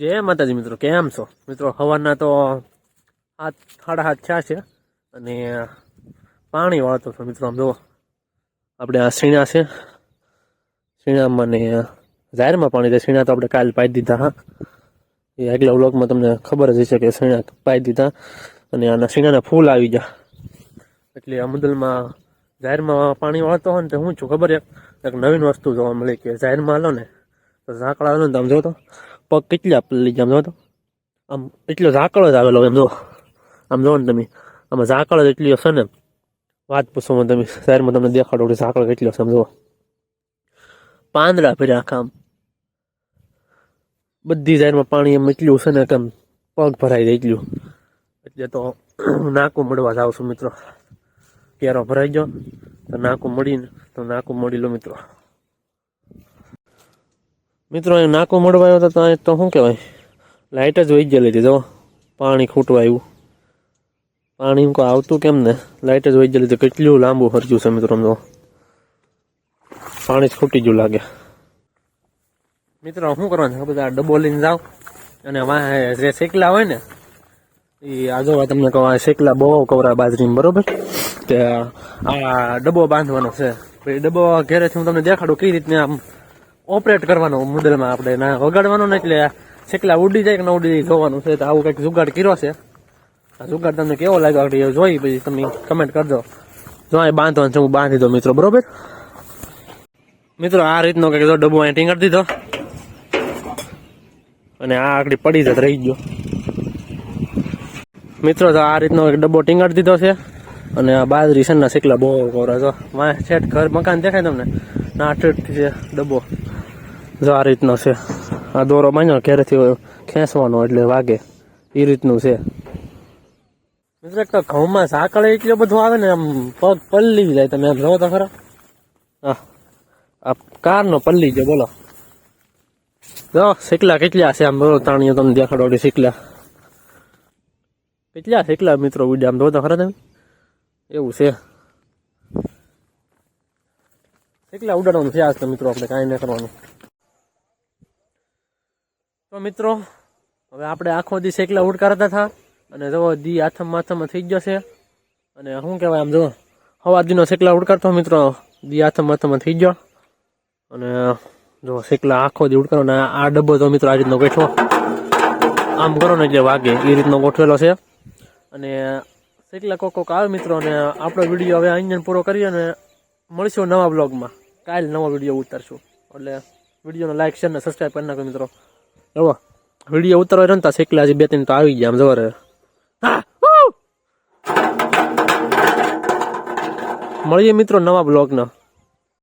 જય માતાજી મિત્રો, કેમ છો? મિત્રો, હવાના તો હાથ સાડા હાથ થયા છે અને પાણી વાળતો છો મિત્રો, આમ જુઓ આપણે આ સીણા છે. સીણામાં ને જાહેરમાં પાણી છે. સીણા તો આપણે કાલ પાઈ દીધા, હા. એ આગલા વ્લોગમાં તમને ખબર જ હશે કે સીણા પાઈ દીધા અને આના સીણાના ફૂલ આવી ગયા. એટલે આ મુદલમાં જાહેરમાં પાણી વાળતો હોય ને તો હું છું ખબર એક નવીન વસ્તુ જોવા મળી કે જાહેરમાં હાલો ને, તો ઝાકળા હાલો ને તો આમ જો તો પગ કેટલા પલ્લી જાય આમ જો આમ એટલો ઝાકળ જ આવેલો એમ જો આમ જો ને તમે. આમાં ઝાકળ જ એટલી હશે ને. વાત પૂછો તમે. શહેરમાં તમને દેખાડો ઝાકળ કેટલી હશે સમજો પાંદડા ફેર્યા આખા આમ. બધી જાહેરમાં પાણી એમ એટલું છે ને કેમ પગ ભરાઈ જાય એટલું. એટલે તો નાકું મળવા જાઉં છું મિત્રો. ક્યારો ભરાઈ ગયો. તો નાકું મળીને, તો નાકું મળી લો મિત્રો. મિત્રો, અહીં નાકો મળવા આવ્યો તો અહીં તો શું કહેવાય? લાઇટ જ વહી ગયેલી હતી, જો. પાણી ખૂટવા આવ્યું. પાણી કોઈ આવતું કેમ ને? લાઇટ જ વહી ગયેલી હતી. કેટલું લાંબુ ફરજ્યું છે મિત્રો જો પાણી જ ખૂટી ગયું લાગે. મિત્રો, શું કરવાનું છે? બધા ડબ્બો લઈને જાઓ. અને જે શેકલા હોય ને એ આ તમને કહો શેકલા બહુ કવરા બાજરી બરોબર? કે આ ડબ્બો બાંધવાનો છે. ડબ્બો ઘેરેથી હું તમને દેખાડું, કઈ રીતના આમ ઓપરેટ કરવાનો મોડેલમાં આપણે ના વગાડવાનો ને એટલે શેકલા ઉડી જાય કે ના ઉડી જાય જોવાનું છે. તો આવું કંઈક જુગાડ કર્યો છે. આ જુગાડ તમને કેવો લાગ્યો? આગળ જોઈ, પછી તમે કમેન્ટ કરજો. જો અહીં બાંધવાનું છે હું બાંધી દો મિત્રો, બરોબર? મિત્રો, આ રીતનો કંઈક જો ડબ્બો અહીં ટીંગર દીધો. અને આ આગળ પડી જત રહી ગયો. મિત્રો, તો આ રીતનો એક ડબ્બો ટીંગર દીધો છે. અને આ બાજરી છે ને શેકલા બહુ કોરા જો. વાં છેટ ઘર મકાન દેખાય તમને? ના છે ડબ્બો. જો આ રીતનો છે. આ દોરો બાંધ્યો ઘેરેથી ખેંચવાનો એટલે વાગે. એ રીતનું છે. મિત્રો ઘઉંમાં સાંકળ એટલું બધું આવે ને, આમ પગ પલ્લી જાય તમે આમ જોવો તો ખરા. હા. આ કારનો પલ્લી છે બોલો. જો, શીકલા કેટલા છે આમ બોલો, તાણીઓ તમને દેખાડો શીખલા કેટલા શીકલા મિત્રો ઉડે આમ તો ખરા તમે. એવું છે. કેટલા ઉડાડવાનું છે આજ તો મિત્રો આપણે કાંઈ ન કરવાનું. તો મિત્રો, હવે આપણે આખો દી એકલા ઉડકારતા હતા અને જવો દી આથમ માથામાં થઈ ગયો છે. અને શું કહેવાય આમ જો, હવા દીનો શેકલા ઉડકારતો મિત્રો, દી આથમ માથામાં થઈ ગયો. અને જો શેકલા આખો દી ઉડકારો, ને આ ડબ્બો તો મિત્રો આ રીતનો ગોઠવો. આમ કરો ને એટલે વાગે, એ રીતનો ગોઠવેલો છે. અને શેકલા કોક કોક આવે મિત્રો, અને આપણો વીડિયો હવે અહીંયા પૂરો કરીએ, અને મળીશું નવા બ્લોગમાં. કાલ નવો વીડિયો ઉતારશું. એટલે વિડીયોને લાઇક શેર ને સબસ્ક્રાઈબ કરી નાખો મિત્રો. જો વીડિયો ઉતારવા રમતા શેકલા હજી બે ત્રણ તો આવી ગયા આમ જવા મળીએ મિત્રો નવા બ્લોગના